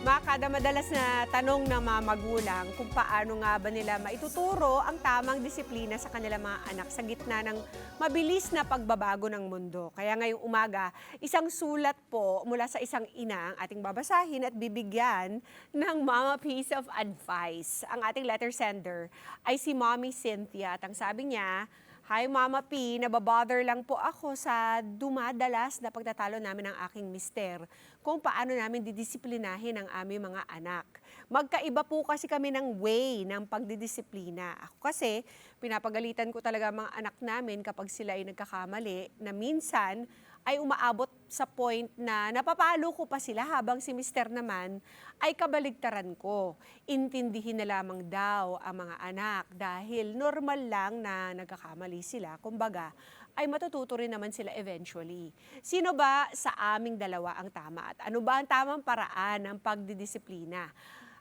Mga kada madalas na tanong ng mga magulang kung paano nga ba nila maituturo ang tamang disiplina sa kanilang mga anak sa gitna ng mabilis na pagbabago ng mundo. Kaya ngayong umaga, isang sulat po mula sa isang ina ang ating babasahin at bibigyan ng mga piece of advice. Ang ating letter sender ay si Mommy Cynthia at ang sabi niya, Hi Mama P, nababother lang po ako sa dumadalas na pagtatalo namin ng aking mister kung paano namin didisiplinahin ang aming mga anak. Magkaiba po kasi kami ng way ng pagdidisiplina. Ako kasi, pinapagalitan ko talaga ang mga anak namin kapag sila ay nagkakamali na minsan ay umaabot sa point na napapalo ko pa sila habang si mister naman ay kabaligtaran ko. Intindihin na lamang daw ang mga anak dahil normal lang na nagkakamali sila. Kumbaga, ay matututo rin naman sila eventually. Sino ba sa aming dalawa ang tama at ano ba ang tamang paraan ng pagdidisiplina?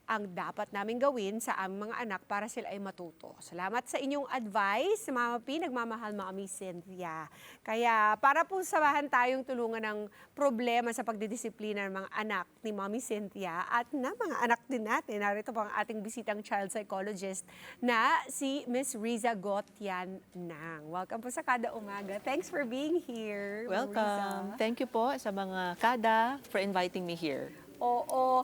Ang dapat namin gawin sa aming mga anak para sila ay matuto. Salamat sa inyong advice, Mama P. Nagmamahal, Mami Cynthia. Kaya para po samahan tayong tulungan ng problema sa pagdidisiplina ng mga anak ni Mami Cynthia at na mga anak din natin. Narito po ang ating bisitang child psychologist na si Miss Riza Gotian Nang. Welcome po sa Kada Umaga. Thanks for being here. Ma'am Riza. Welcome. Thank you po sa mga kada for inviting me here. Oo.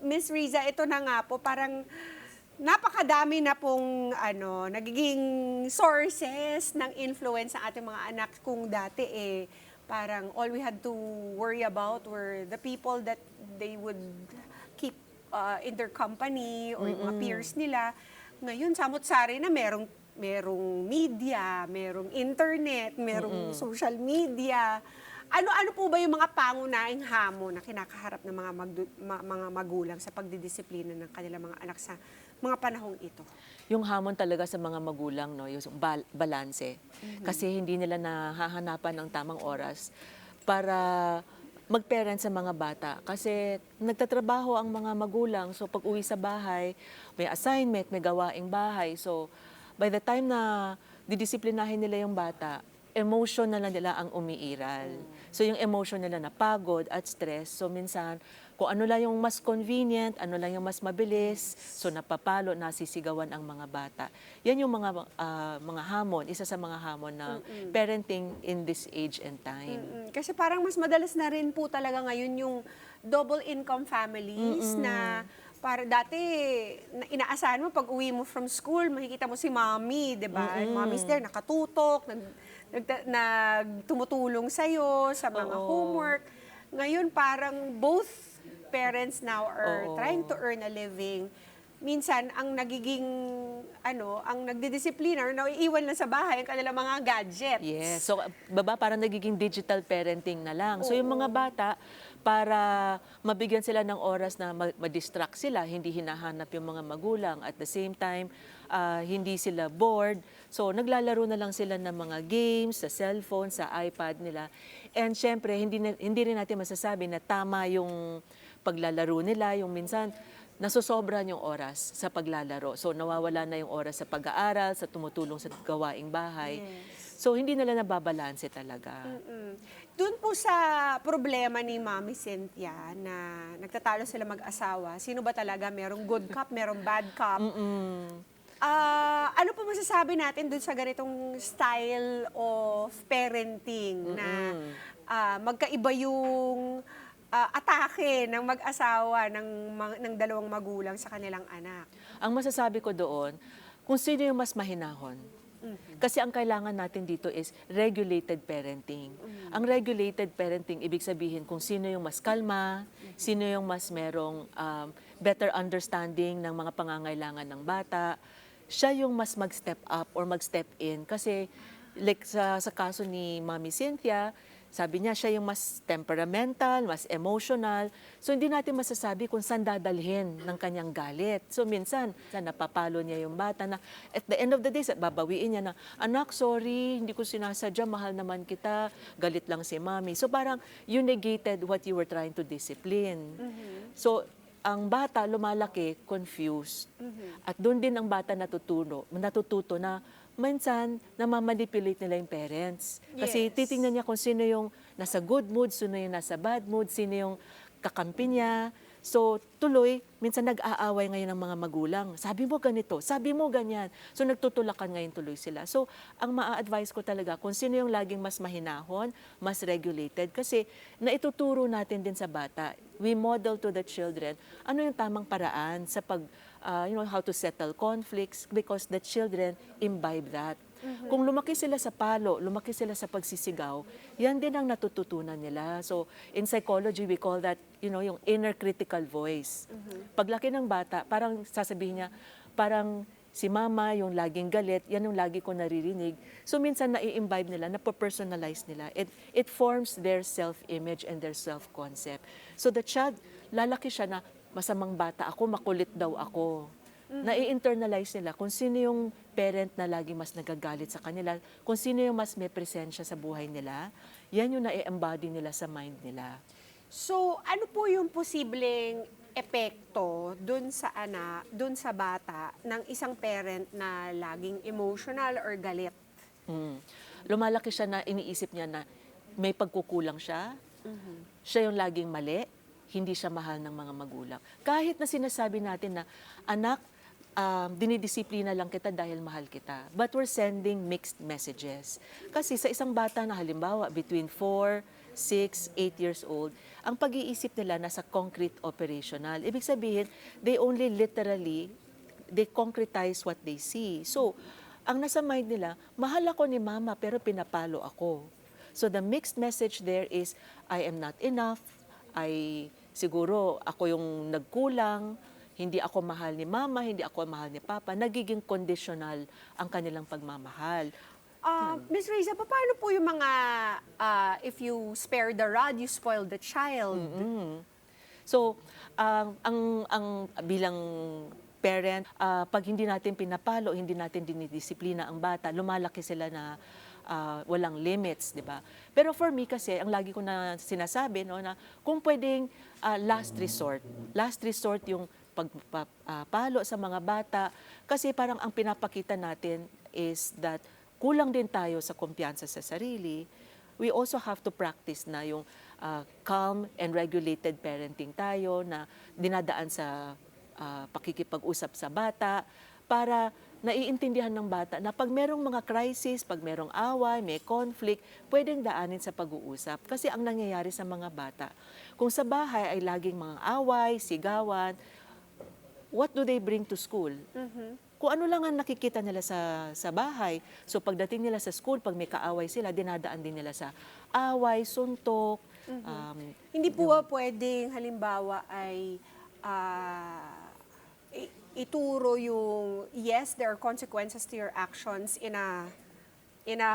Miss Riza, ito na nga po, parang napakadami na pong ano, nagiging sources ng influence ng ating mga anak kung dati eh parang all we had to worry about were the people that they would keep uh, in their company or yung mga peers nila. Ngayon, samot-sari na merong merong media, merong internet, merong social media. Ano-ano po ba yung mga pangunahing hamon na kinakaharap ng mga, magdu- ma- mga magulang sa pagdidisiplina ng kanilang mga anak sa mga panahong ito? Yung hamon talaga sa mga magulang, no, yung bal- balanse. Kasi hindi nila nahahanapan ng tamang oras para mag-parent sa mga bata. Kasi nagtatrabaho ang mga magulang, so pag uwi sa bahay, may assignment, may gawaing bahay. So by the time na didisiplinahin nila yung bata, emotion na lang nila ang umiiral. So yung emotion nila na pagod at stress, so minsan kung ano lang yung mas convenient, ano lang yung mas mabilis, so napapalo, nasisigawan ang mga bata. Yan yung mga ah, mga hamon, isa sa mga hamon ng parenting in this age and time. Mm, Kasi parang mas madalas na rin po talaga ngayon yung double income families na para dati na- inaasahan mo pag uwi mo from school, makikita mo si mommy, 'di ba? Mga mister nakatutok, nag, nag, nagtumutulong sa sa mga Oo. homework. Ngayon parang both parents now are Oo. trying to earn a living. Minsan ang nagiging ano, ang nagdidisiplina or naiiwan lang sa bahay ang kanilang mga gadgets. Yes. So, baba, parang nagiging digital parenting na lang. So, yung mga bata, para mabigyan sila ng oras na ma- ma-distract sila, hindi hinahanap yung mga magulang. At the same time, ah, hindi sila bored. So, naglalaro na lang sila ng mga games sa cellphone, sa iPad nila. And syempre, hindi, na- hindi rin natin masasabi na tama yung paglalaro nila, yung minsan, nasosobran yung oras sa paglalaro. So nawawala na yung oras sa pag-aaral, sa tumutulong sa gawaing bahay. So hindi nila nababalanse talaga. Mm. Doon po sa problema ni Mami Cynthia na nagtatalo sila mag-asawa, sino ba talaga? Merong good cop, merong bad cop. Mm. Ah, ano po masasabi natin doon sa ganitong style of parenting na ah, magkaiba yung ah, atake ng mag-asawa ng, mga- ng dalawang magulang sa kanilang anak? Ang masasabi ko doon, kung sino yung mas mahinahon. Kasi ang kailangan natin dito is regulated parenting. Ang regulated parenting, ibig sabihin kung sino yung mas kalma, sino yung mas merong um, better understanding ng mga pangangailangan ng bata, siya yung mas mag-step up or mag-step in. Kasi like sa, sa kaso ni Mami Cynthia, sabi niya siya yung mas temperamental, mas emotional. So hindi natin masasabi kung saan dadalhin ng kanyang galit. So minsan, sa napapalo niya yung bata na at the end of the day, babawiin niya na, anak, sorry, hindi ko sinasadya, mahal naman kita, galit lang si mami. So parang you negated what you were trying to discipline. So ang bata lumalaki confused. At doon din ang bata natututo, natututo na minsan namamanipulate nila yung parents. Kasi Yes. titingnan niya kung sino yung nasa good mood, sino yung nasa bad mood, sino yung kakampi niya. So, tuloy, minsan nag-aaway ngayon ng mga magulang. Sabi mo ganito, sabi mo ganyan. So, nagtutulakan ngayon tuloy sila. So, ang maa-advise ko talaga, kung sino yung laging mas mahinahon, mas regulated, kasi naituturo natin din sa bata, we model to the children, ano yung tamang paraan sa pag, uh, you know, how to settle conflicts, because the children imbibe that. Kung lumaki sila sa palo, lumaki sila sa pagsisigaw, yan din ang natututunan nila. So, in psychology, we call that, you know, yung inner critical voice. Paglaki ng bata, parang sasabihin niya, parang si mama yung laging galit, yan yung lagi ko naririnig. So, minsan nai-imbibe nila, napo-personalize nila. It, it forms their self-image and their self-concept. So, the child, lalaki siya na masamang bata ako, makulit daw ako nai-internalize nila kung sino yung parent na lagi mas nagagalit sa kanila, kung sino yung mas may presensya sa buhay nila, yan yung nai-embody nila sa mind nila. So, ano po yung posibleng epekto dun sa ana, dun sa bata ng isang parent na laging emotional or galit? Mm. Lumalaki siya na iniisip niya na may pagkukulang siya, siya yung laging mali, hindi siya mahal ng mga magulang. Kahit na sinasabi natin na, anak, um, dinidisiplina lang kita dahil mahal kita. But we're sending mixed messages. Kasi sa isang bata na halimbawa between 4, 6, 8 years old, ang pag-iisip nila nasa concrete operational. Ibig sabihin, they only literally, they concretize what they see. So, ang nasa mind nila, mahal ako ni mama pero pinapalo ako. So the mixed message there is, I am not enough, I siguro ako yung nagkulang, hindi ako mahal ni mama, hindi ako mahal ni papa, nagiging conditional ang kanilang pagmamahal. Ah, Miss Reza, pa- paano po yung mga, ah, if you spare the rod, you spoil the child? So, ang ang ang bilang parent, ah, pag hindi natin pinapalo, hindi natin dinidisiplina ang bata, lumalaki sila na ah, walang limits, di ba? Pero for me kasi, ang lagi ko na sinasabi, no, na kung pwedeng ah, last resort, last resort yung pagpapalo sa mga bata, kasi parang ang pinapakita natin is that kulang din tayo sa kumpiyansa sa sarili, we also have to practice na yung uh, calm and regulated parenting tayo na dinadaan sa uh, pakikipag-usap sa bata para naiintindihan ng bata na pag merong mga crisis, pag merong away, may conflict, pwedeng daanin sa pag-uusap. Kasi ang nangyayari sa mga bata, kung sa bahay ay laging mga away, sigawan, what do they bring to school? Kung ano lang ang nakikita nila sa sa bahay. So pagdating nila sa school, pag may kaaway sila, dinadaan din nila sa away, suntok. um, Hindi po ba pwedeng halimbawa ay i- ituro yung yes, there are consequences to your actions in a in a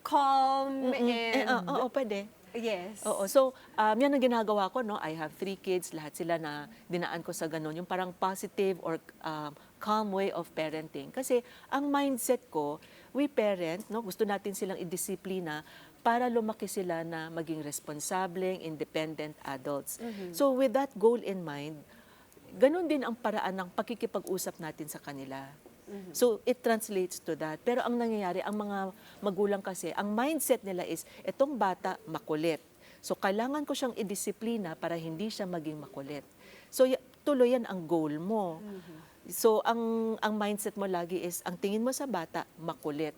calm mm, eh, and oo, oo, pwede. Yes. Oo. So, um, yan ang ginagawa ko, no? I have three kids, lahat sila na dinaan ko sa ganun. Yung parang positive or um, calm way of parenting. Kasi ang mindset ko, we parent, no? Gusto natin silang idisiplina para lumaki sila na maging responsableng, independent adults. So, with that goal in mind, ganun din ang paraan ng pakikipag-usap natin sa kanila. So it translates to that. Pero ang nangyayari, ang mga magulang kasi, ang mindset nila is, etong bata makulit. So kailangan ko siyang idisiplina para hindi siya maging makulit. So tuloy yan ang goal mo. So ang ang mindset mo lagi is, ang tingin mo sa bata, makulit.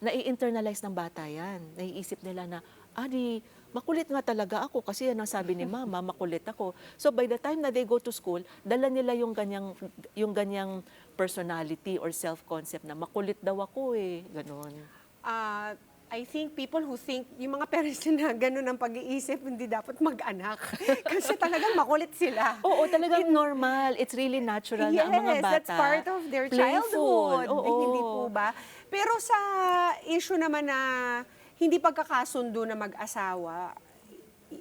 Nai-internalize ng bata yan. Naiisip nila na, ah di, makulit nga talaga ako kasi yan ang sabi ni mama, makulit ako. So by the time na they go to school, dala nila yung ganyang, yung ganyang personality or self-concept na makulit daw ako eh. Ganon. Ah, I think people who think, yung mga parents na ganun ang pag-iisip, hindi dapat mag-anak. Kasi talagang makulit sila. Oo, talagang normal. It's really natural na ang mga Yes, bata. that's part of their playful. childhood. Oo. Hindi po ba? Pero sa issue naman na hindi pagkakasundo na mag-asawa,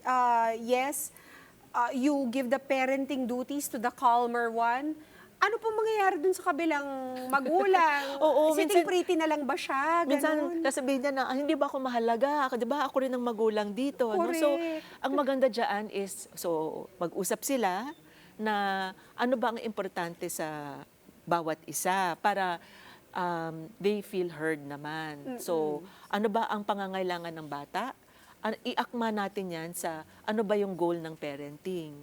uh, yes, uh, you give the parenting duties to the calmer one. Ano po mangyayari dun sa kabilang magulang? Oo, Sitting minsan- pretty na lang ba siya? Minsan, Ganun. sasabihin niya na, ah, hindi ba ako mahalaga? Di ba, ako rin ang magulang dito. No? So, Correct. ang maganda dyan is, so, mag-usap sila na ano ba ang importante sa bawat isa para um, they feel heard naman. So, ano ba ang pangangailangan ng bata? Iakma natin yan sa ano ba yung goal ng parenting.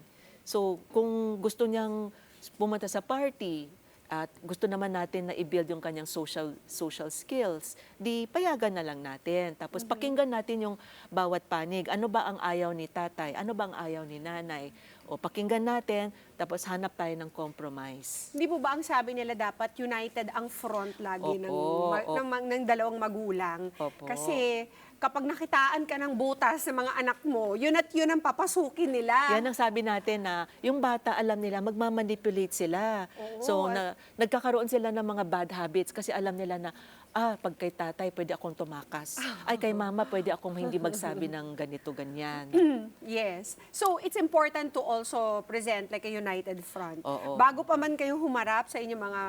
So, kung gusto niyang pumunta sa party at gusto naman natin na i-build yung kanyang social social skills, di payagan na lang natin. Tapos pakinggan natin yung bawat panig. Ano ba ang ayaw ni tatay? Ano ba ang ayaw ni nanay? O pakinggan natin, tapos hanap tayo ng compromise. Hindi po ba ang sabi nila dapat united ang front lagi ng, Opo, ma- opo. ng, mga- ng dalawang magulang? Opo. Kasi kapag nakitaan ka ng butas sa mga anak mo, yun at yun ang papasukin nila. Yan ang sabi natin na yung bata alam nila magmamanipulate sila. Oo, so na, nagkakaroon sila ng mga bad habits kasi alam nila na ah pag kay tatay pwede akong tumakas. Ay kay mama pwede akong hindi magsabi ng ganito ganyan. Yes. So, it's important to also present like a united front. Oo. Bago pa man kayo humarap sa inyong mga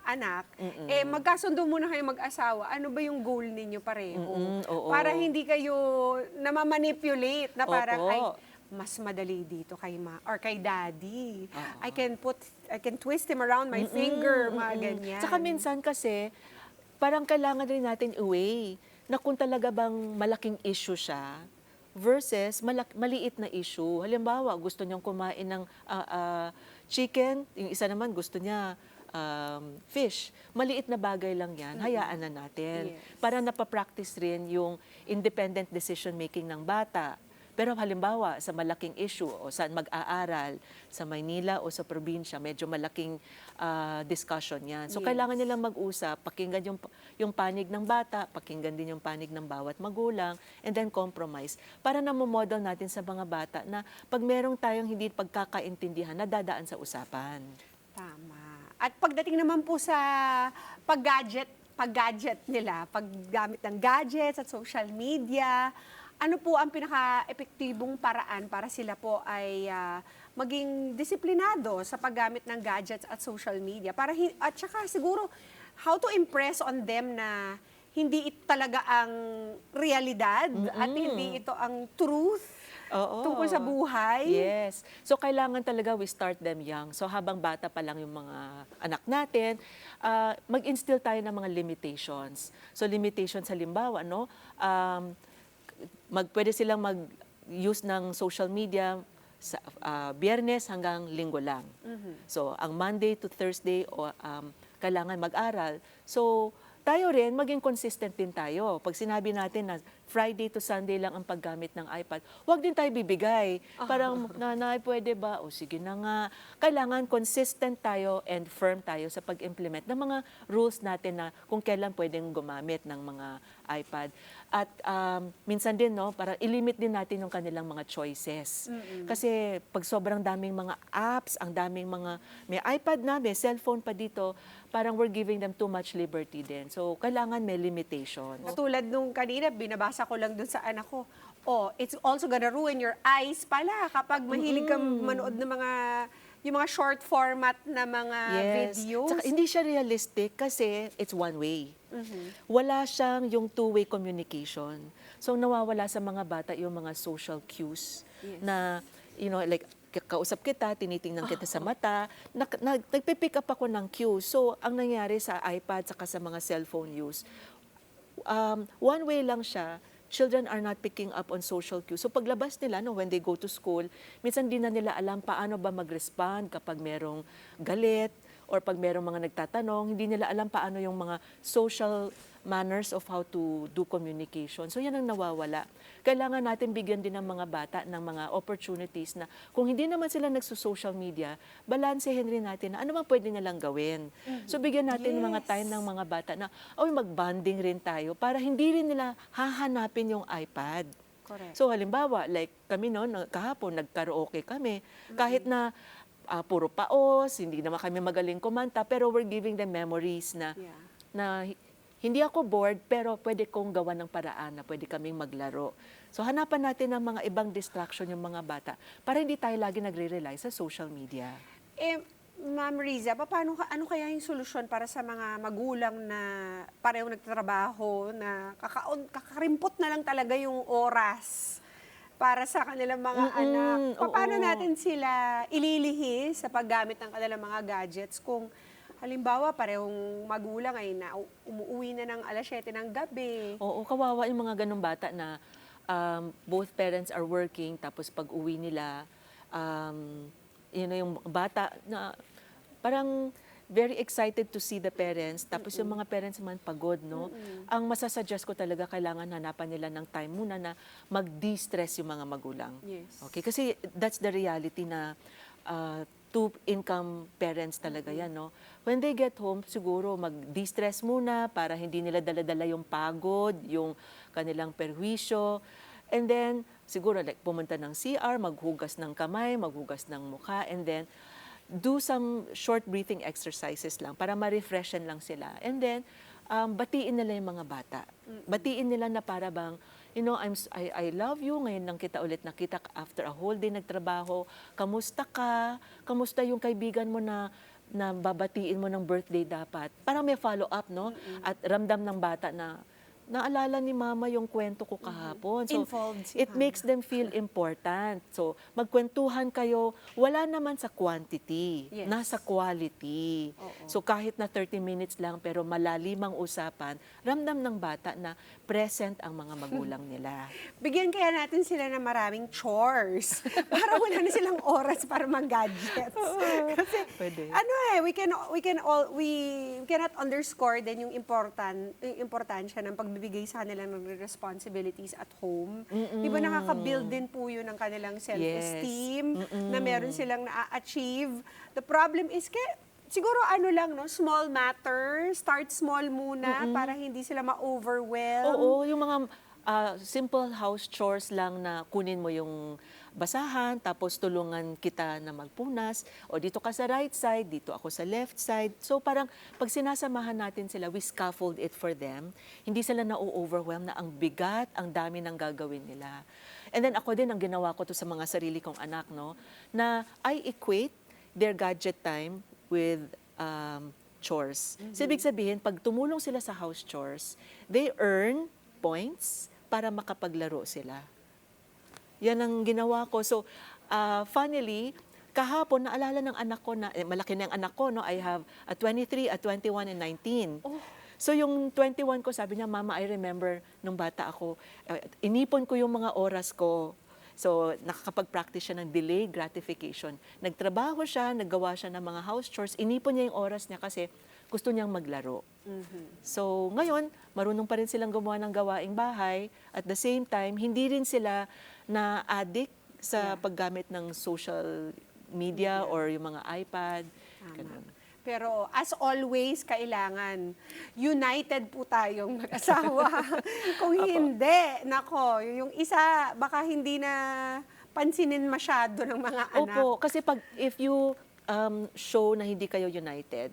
anak, eh magkasundo muna kayo mag-asawa. Ano ba yung goal ninyo pareho? Mm-mm, oo. Para hindi kayo namamanipulate na parang Opo. ay mas madali dito kay ma or kay daddy. Oo. I can put I can twist him around my finger, mga Mm-mm. ganyan. Tsaka minsan kasi, parang kailangan rin natin i-weigh na kung talaga bang malaking issue siya versus malak- maliit na issue. Halimbawa, gusto niyang kumain ng ah, ah, chicken, yung isa naman gusto niya um, fish. Maliit na bagay lang yan, hayaan na natin. Yes. Para napapractice rin yung independent decision making ng bata. Pero halimbawa, sa malaking issue o saan mag-aaral, sa Maynila o sa probinsya, medyo malaking ah, discussion yan. So, Yes. kailangan nilang mag-usap, pakinggan yung, yung panig ng bata, pakinggan din yung panig ng bawat magulang, and then compromise. Para na model natin sa mga bata na pag merong tayong hindi pagkakaintindihan, nadadaan sa usapan. Tama. At pagdating naman po sa pag-gadget, pag-gadget nila, paggamit ng gadgets at social media, ano po ang pinaka-epektibong paraan para sila po ay ah, maging disiplinado sa paggamit ng gadgets at social media? Para at saka siguro how to impress on them na hindi ito talaga ang realidad at hindi ito ang truth Oo. tungkol sa buhay. Yes. So kailangan talaga we start them young. So habang bata pa lang yung mga anak natin, ah, mag-instill tayo ng mga limitations. So limitations halimbawa, no? Um, mag, pwede silang mag-use ng social media sa ah, biyernes hanggang linggo lang. So ang Monday to Thursday o um, kailangan mag-aral. So tayo rin, maging consistent din tayo. Pag sinabi natin na Friday to Sunday lang ang paggamit ng iPad, huwag din tayo bibigay. Parang, nanay, pwede ba? O sige na nga. Kailangan consistent tayo and firm tayo sa pag-implement ng mga rules natin na kung kailan pwedeng gumamit ng mga iPad. At um, minsan din, no, para ilimit din natin yung kanilang mga choices. Kasi pag sobrang daming mga apps, ang daming mga, may iPad na, may cellphone pa dito, parang we're giving them too much liberty din. So, kailangan may limitations. Katulad nung kanina, binabasa ko lang dun sa anak ko, oh, it's also gonna ruin your eyes pala kapag mahilig kang manood ng mga, yung mga short format na mga videos. Tsaka hindi siya realistic kasi it's one way. Wala siyang yung two-way communication. So nawawala sa mga bata yung mga social cues Yes. na, you know, like ka- kausap kita, tinitingnan kita sa mata, nag, nag, nagpipick up ako ng cues. So ang nangyari sa iPad saka sa mga cellphone use, um, one way lang siya, children are not picking up on social cues. So paglabas nila, no, when they go to school, minsan di na nila alam paano ba mag-respond kapag merong galit or pag merong mga nagtatanong, hindi nila alam paano yung mga social manners of how to do communication. So yan ang nawawala. Kailangan natin bigyan din ng mga bata ng mga opportunities na kung hindi naman sila nagso-social media, balansehin rin natin na ano bang pwede nilang gawin. So bigyan natin ng mga Yes. time ng mga bata na, oy, mag-bonding rin tayo para hindi rin nila hahanapin yung iPad. Correct. So halimbawa, like kami noon, kahapon nag-karaoke kami. Kahit na ah, puro paos, hindi naman kami magaling kumanta, pero we're giving them memories na Yeah. na hi- hindi ako bored, pero pwede kong gawa ng paraan na pwede kaming maglaro. So hanapan natin ng mga ibang distraction yung mga bata para hindi tayo lagi nagre-rely sa social media. Eh, Ma'am Riza, paano, ano kaya yung solusyon para sa mga magulang na pareho nagtatrabaho, na kakaon, kakarimpot na lang talaga yung oras para sa kanilang mga Mm-mm, anak? Pa- Paano oo. natin sila ililihis sa paggamit ng kanilang mga gadgets kung halimbawa parehong magulang ay na umuwi na ng alas 7 ng gabi? Oo, kawawa yung mga ganong bata na um, both parents are working, tapos pag uwi nila, um, you know, yung bata na parang very excited to see the parents. Tapos yung mga parents man pagod, no? Ang masasuggest ko talaga, kailangan hanapan nila ng time muna na mag-de-stress yung mga magulang. Yes. Okay, kasi that's the reality na uh, two-income parents talaga yan, no? When they get home, siguro mag-de-stress muna para hindi nila dala-dala yung pagod, yung kanilang perwisyo. And then, siguro like pumunta ng CR, maghugas ng kamay, maghugas ng mukha, and then do some short breathing exercises lang para ma-refreshen lang sila. And then, um, batiin nila yung mga bata. Batiin nila na para bang, you know, I'm, I, I love you, ngayon lang kita ulit nakita after a whole day nagtrabaho. Kamusta ka? Kamusta yung kaibigan mo na na babatiin mo ng birthday dapat? Parang may follow-up, no? At ramdam ng bata na, naalala ni mama yung kwento ko kahapon. So, Involved si it mama. makes them feel important. So, magkwentuhan kayo, wala naman sa quantity, Yes. nasa quality. Oo. So, kahit na 30 minutes lang pero malalimang usapan, ramdam ng bata na present ang mga magulang nila. Bigyan kaya natin sila ng maraming chores para wala na silang oras para mag-gadgets. Kasi Pwede. ano eh, we can we can all we cannot underscore din yung important yung importansya ng pagbibigay sa kanila ng responsibilities at home. Di ba nakaka-build din po yun ng kanilang self-esteem na meron silang na-achieve. The problem is kaya siguro ano lang no, small matter, start small muna para hindi sila ma-overwhelm. Oo, yung mga ah, simple house chores lang na kunin mo yung basahan, tapos tulungan kita na magpunas, o dito ka sa right side, dito ako sa left side. So parang pag sinasamahan natin sila, we scaffold it for them, hindi sila na-overwhelm na ang bigat, ang dami ng gagawin nila. And then ako din, ang ginawa ko to sa mga sarili kong anak, no, na I equate their gadget time with um, chores. So, ibig sabihin, pag tumulong sila sa house chores, they earn points para makapaglaro sila. Yan ang ginawa ko. So, uh, funnily, kahapon, naalala ng anak ko na, eh, malaki na yung anak ko, no? I have a 23, a 21, and 19. So yung 21 ko, sabi niya, Mama, I remember nung bata ako, uh, inipon ko yung mga oras ko. So nakakapag-practice siya ng delay gratification. Nagtrabaho siya, naggawa siya ng mga house chores, inipon niya yung oras niya kasi gusto niyang maglaro. So ngayon, marunong pa rin silang gumawa ng gawaing bahay. At the same time, hindi rin sila na addict sa paggamit ng social media or yung mga iPad. Ganun. Pero as always, kailangan united po tayong mag-asawa. Kung hindi, nako, yung isa baka hindi na pansinin masyado ng mga anak. Opo, kasi pag if you um, show na hindi kayo united,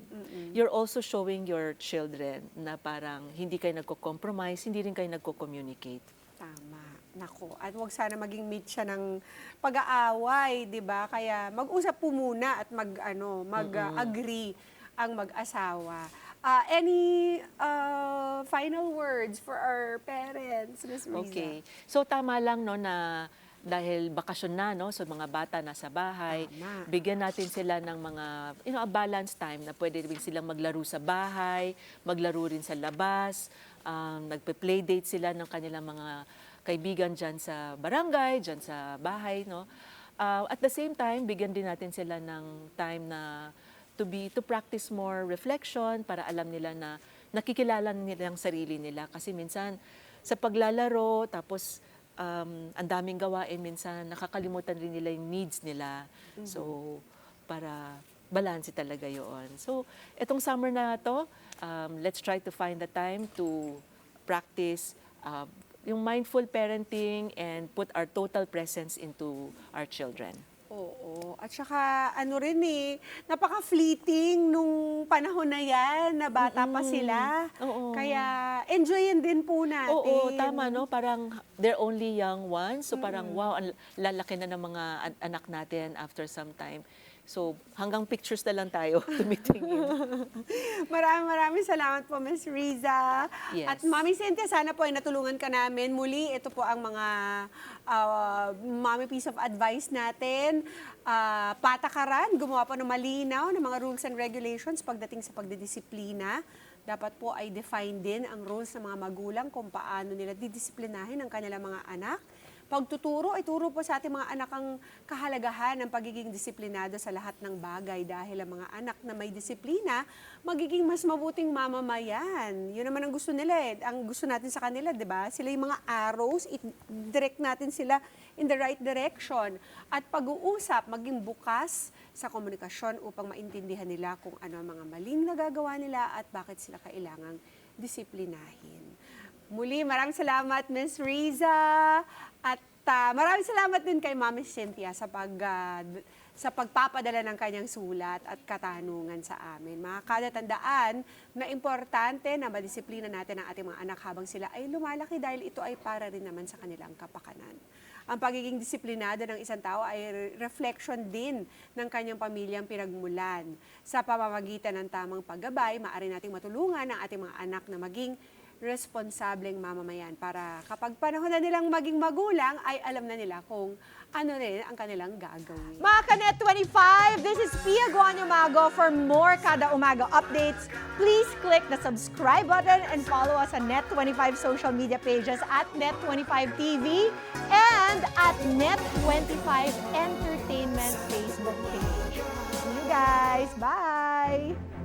you're also showing your children na parang hindi kayo nagko-compromise, hindi rin kayo nagko-communicate. Tama. Nako, at wag sana maging meet siya ng pag-aaway, 'di ba? Kaya mag-usap po muna at mag ano, mag-agree ang mag-asawa. Ah, any uh, final words for our parents, Ms. Riza? Okay. So tama lang no na dahil bakasyon na no, so mga bata nasa bahay, Tama. bigyan natin sila ng mga you know, a balance time na pwede rin silang maglaro sa bahay, maglaro rin sa labas, um, nagpe-play date sila ng kanilang mga kaibigan dyan sa barangay, dyan sa bahay, no. Uh, at the same time, bigyan din natin sila ng time na to be to practice more reflection para alam nila na nakikilala nila ang sarili nila. Kasi minsan sa paglalaro tapos um, ang daming gawain minsan nakakalimutan rin nila yung needs nila. So para balanse talaga yon so etong summer na to um, let's try to find the time to practice uh, yung mindful parenting and put our total presence into our children Oo. At saka, ano rin eh, napaka-fleeting nung panahon na yan, na bata pa sila. Oo. Kaya, enjoyin din po natin. Oo, tama no, parang they're only young ones. So parang wow, ang lalaki na ng mga an- anak natin after some time. So hanggang pictures na lang tayo tumitingin. Maraming maraming salamat po, Ms. Riza. Yes. At Mami Cynthia, sana po ay natulungan ka namin. Muli, ito po ang mga uh, Mami piece of advice natin. Ah, patakaran, gumawa po ng malinaw ng mga rules and regulations pagdating sa pagdidisiplina. Dapat po ay define din ang rules ng mga magulang kung paano nila didisiplinahin ang kanilang mga anak pagtuturo ay turo po sa ating mga anak ang kahalagahan ng pagiging disiplinado sa lahat ng bagay dahil ang mga anak na may disiplina, magiging mas mabuting mamamayan. Yun naman ang gusto nila eh. Ang gusto natin sa kanila, di ba? Sila yung mga arrows, i-direct natin sila in the right direction. At pag-uusap, maging bukas sa komunikasyon upang maintindihan nila kung ano ang mga maling nagagawa nila at bakit sila kailangang disiplinahin. Muli, maraming salamat, Ms. Riza. At ah, maraming salamat din kay Mami Cynthia sa pag d- sa pagpapadala ng kanyang sulat at katanungan sa amin. Makakadatandaan na importante na madisiplina natin ang ating mga anak habang sila ay lumalaki dahil ito ay para rin naman sa kanilang kapakanan. Ang pagiging disiplinado ng isang tao ay re- reflection din ng kanyang pamilyang pinagmulan. Sa pamamagitan ng tamang paggabay, maaari nating matulungan ang ating mga anak na maging responsableng mamamayan para kapag panahon na nilang maging magulang ay alam na nila kung ano rin ang kanilang gagawin. Mga Kanet 25, this is Pia Guanyo Mago. For more Kada Umaga updates, please click the subscribe button and follow us on Net25 social media pages at Net25 TV and at Net25 Entertainment Facebook page. See you guys. Bye!